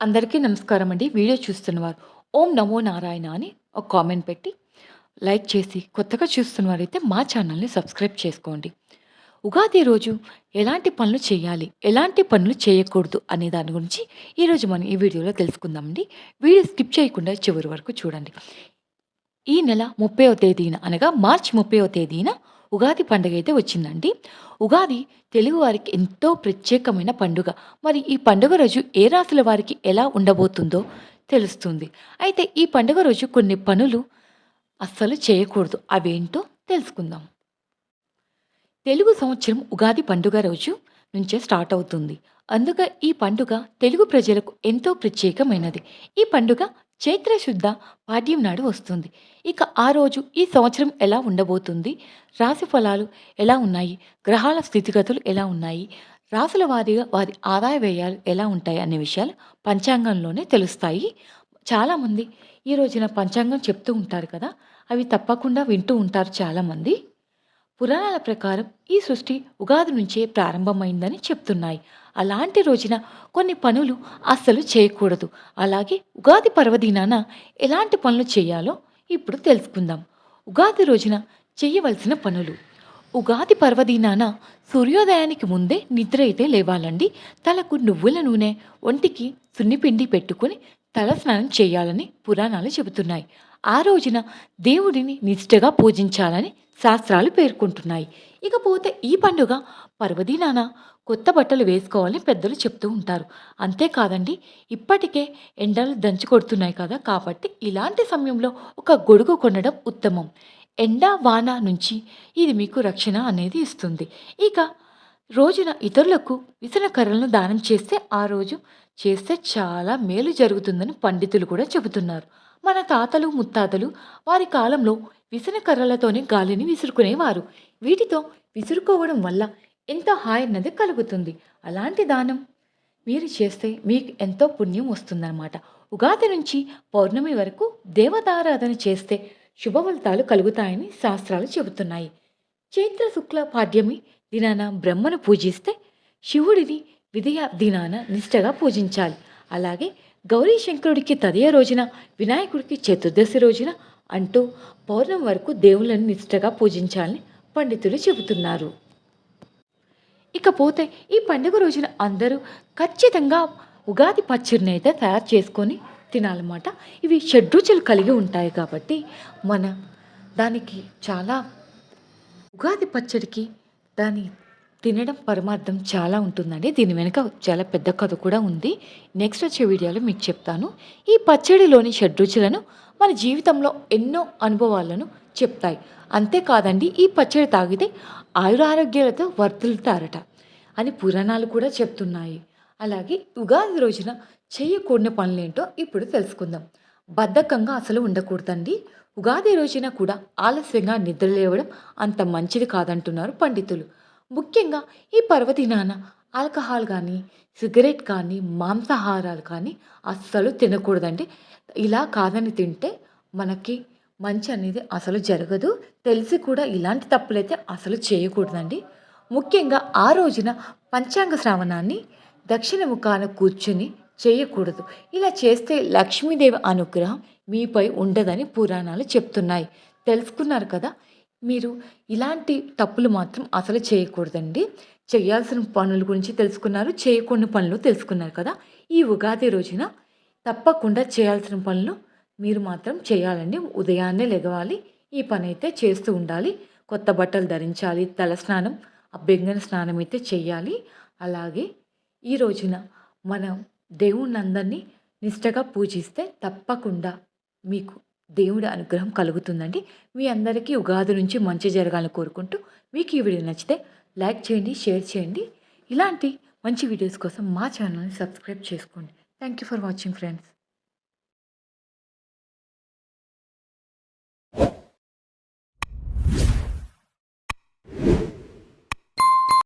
అందరికీ నమస్కారం అండి. వీడియో చూస్తున్నవారు ఓం నమో నారాయణ అని ఒక కామెంట్ పెట్టి లైక్ చేసి కొత్తగా చూస్తున్నవారైతే మా ఛానల్ని సబ్స్క్రైబ్ చేసుకోండి. ఉగాది రోజు ఎలాంటి పనులు చేయాలి ఎలాంటి పనులు చేయకూడదు అనే దాని గురించి ఈరోజు మనం ఈ వీడియోలో తెలుసుకుందామండి. వీడియో స్కిప్ చేయకుండా చివరి వరకు చూడండి. ఈ నెల ముప్పైవ తేదీన అనగా మార్చి ముప్పైవ తేదీన ఉగాది పండుగ అయితే వచ్చిందండి. ఉగాది తెలుగువారికి ఎంతో ప్రత్యేకమైన పండుగ. మరి ఈ పండుగ రోజు ఏ రాశుల వారికి ఎలా ఉండబోతుందో తెలుస్తుంది. అయితే ఈ పండుగ రోజు కొన్ని పనులు అస్సలు చేయకూడదు. అవేంటో తెలుసుకుందాం. తెలుగు సంవత్సరం ఉగాది పండుగ రోజు నుంచే స్టార్ట్ అవుతుంది. అందుక ఈ పండుగ తెలుగు ప్రజలకు ఎంతో ప్రత్యేకమైనది. ఈ పండుగ చైత్ర శుద్ధ పాడ్యం నాడు వస్తుంది. ఇక ఆ రోజు ఈ సంవత్సరం ఎలా ఉండబోతుంది? రాశి ఫలాలు ఎలా ఉన్నాయి? గ్రహాల స్థితిగతులు ఎలా ఉన్నాయి? రాసుల వారీగా వారి ఆదాయ వ్యయాలు ఎలా ఉంటాయి అనే విషయాలు పంచాంగంలోనే తెలుస్తాయి. చాలామంది ఈ రోజున పంచాంగం చెప్తూ ఉంటారు కదా? అవి తప్పకుండా వింటూ ఉంటారు చాలామంది. పురాణాల ప్రకారం ఈ సృష్టి ఉగాది నుంచే ప్రారంభమైందని చెప్తున్నాయి. అలాంటి రోజున కొన్ని పనులు అస్సలు చేయకూడదు. అలాగే ఉగాది పర్వదినాన ఎలాంటి పనులు చేయాలో ఇప్పుడు తెలుసుకుందాం. ఉగాది రోజున చేయవలసిన పనులు. ఉగాది పర్వదినాన సూర్యోదయానికి ముందే నిద్ర అయితే లేవాలండి. తలకు నువ్వుల నూనె ఒంటికి సున్నిపిండి పెట్టుకొని తల స్నానం చేయాలని పురాణాలు చెబుతున్నాయి. ఆ రోజున దేవుడిని నిష్ఠగా పూజించాలని శాస్త్రాలు పేర్కొంటున్నాయి. ఇకపోతే ఈ పండుగ పర్వదినాన కొత్త బట్టలు వేసుకోవాలని పెద్దలు చెప్తూ ఉంటారు. అంతేకాదండి ఇప్పటికే ఎండలు దంచి కొడుతున్నాయి కదా కాబట్టి ఇలాంటి సమయంలో ఒక గొడుగు కొనడం ఉత్తమం. ఎండ వాన నుంచి ఇది మీకు రక్షణ అనేది ఇస్తుంది. ఇక రోజున ఇతరులకు విసన కర్రలను దానం చేస్తే ఆ రోజు చేస్తే చాలా మేలు జరుగుతుందని పండితులు కూడా చెబుతున్నారు. మన తాతలు ముత్తాతలు వారి కాలంలో విసన కర్రలతోనే గాలిని విసురుకునేవారు. వీటితో విసురుకోవడం వల్ల ఎంతో హాయి అన్నది కలుగుతుంది? అలాంటి దానం మీరు చేస్తే మీకు ఎంతో పుణ్యం వస్తుందన్నమాట. ఉగాది నుంచి పౌర్ణమి వరకు దేవతారాధన చేస్తే శుభ ఫలితాలు కలుగుతాయని శాస్త్రాలు చెబుతున్నాయి. చైత్ర శుక్ల పాడ్యమి దినాన బ్రహ్మను పూజిస్తే శివుడిని విదయ దినాన నిష్టగా పూజించాలి. అలాగే గౌరీ శంకరుడికి తదియ రోజున వినాయకుడికి చతుర్దశి రోజున అంటూ పౌర్ణం వరకు దేవుళ్ళని నిష్టగా పూజించాలని పండితులు చెబుతున్నారు. ఇకపోతే ఈ పండుగ రోజున అందరూ ఖచ్చితంగా ఉగాది పచ్చడిని అయితే తయారు చేసుకొని తినాలన్నమాట. ఇవి షడ్రుచులు కలిగి ఉంటాయి కాబట్టి మన దానికి చాలా ఉగాది పచ్చడికి దాని తినడం పరమార్థం చాలా ఉంటుందండి. దీని వెనుక చాలా పెద్ద కథ కూడా ఉంది. నెక్స్ట్ వచ్చే వీడియోలో మీకు చెప్తాను. ఈ పచ్చడిలోని షడ్రుచులను మన జీవితంలో ఎన్నో అనుభవాలను చెప్తాయి. అంతేకాదండి ఈ పచ్చడి తాగితే ఆయురారోగ్యాలతో వర్తిల్తారట అని పురాణాలు కూడా చెప్తున్నాయి. అలాగే ఉగాది రోజున చేయకూడని పనులేంటో ఇప్పుడు తెలుసుకుందాం. బద్ధకంగా అసలు ఉండకూడదండి. ఉగాది రోజున కూడా ఆలస్యంగా నిద్ర లేవడం అంత మంచిది కాదంటున్నారు పండితులు. ముఖ్యంగా ఈ పర్వదినాన ఆల్కహాల్ కానీ సిగరెట్ కానీ మాంసాహారాలు కానీ అస్సలు తినకూడదండి. ఇలా కాదని తింటే మనకి మంచి అనేది అసలు జరగదు. తెలిసి కూడా ఇలాంటి తప్పులైతే అసలు చేయకూడదండి. ముఖ్యంగా ఆ రోజున పంచాంగ శ్రావణాన్ని దక్షిణ ముఖాన కూర్చుని చేయకూడదు. ఇలా చేస్తే లక్ష్మీదేవి అనుగ్రహం మీపై ఉండదని పురాణాలు చెప్తున్నాయి. తెలుసుకున్నారు కదా? మీరు ఇలాంటి తప్పులు మాత్రం అసలు చేయకూడదండి. చేయాల్సిన పనుల గురించి తెలుసుకున్నారు చేయకూడని పనులు తెలుసుకున్నారు కదా? ఈ ఉగాది రోజున తప్పకుండా చేయాల్సిన పనులు మీరు మాత్రం చేయాలండి. ఉదయాన్నే లెగవాలి ఈ పని అయితే చేస్తూ ఉండాలి. కొత్త బట్టలు ధరించాలి తలస్నానం అభ్యంగన స్నానం అయితే చేయాలి. అలాగే ఈ రోజున మనం దేవుణ్ణి అందరినీ నిష్టగా పూజిస్తే తప్పకుండా మీకు దేవుడి అనుగ్రహం కలుగుతుందండి. మీ అందరికీ ఉగాది నుంచి మంచి జరగాలని కోరుకుంటూ మీకు ఈ వీడియో నచ్చితే లైక్ చేయండి షేర్ చేయండి. ఇలాంటి మంచి వీడియోస్ కోసం మా ఛానల్ని సబ్స్క్రైబ్ చేసుకోండి. Thank you for watching friends